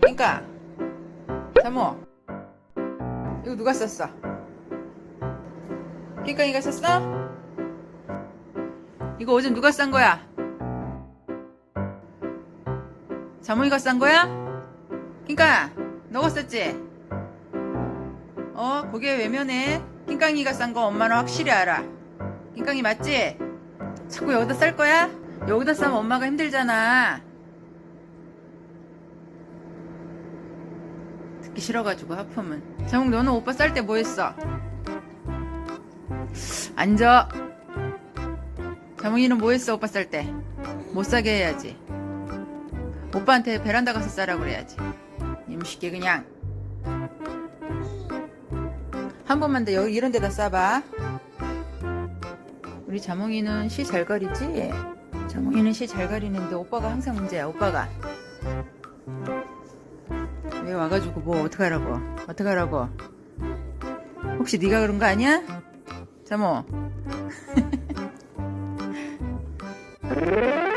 그러니까 자모 이거 누가 썼어? 낑깡이가 썼어? 이거 어제 누가 싼 거야? 자몽이가 싼 거야? 낑깡아 너가 썼지? 어 거기에 외면에 낑깡이가 싼 거 엄마는 확실히 알아 낑깡이 맞지? 자꾸 여기다 쌀 거야? 여기다 싸면 엄마가 힘들잖아. 듣기 싫어가지고 하품은. 자몽 너는 오빠 쌀 때 뭐 했어? 앉아. 자몽이는 뭐 했어 오빠 쌀 때? 못 사게 해야지. 오빠한테 베란다 가서 싸라 그래야지. 임쉽게 그냥. 한 번만 더 여기 이런 데다 싸봐. 우리 자몽이는 시 잘 가리지? 자몽이는 시잘 가리는데 오빠가 항상 문제야 오빠가. 왜 와가지고 뭐 어떡하라고 어떡하라고. 혹시 네가 그런 거 아니야? 자몽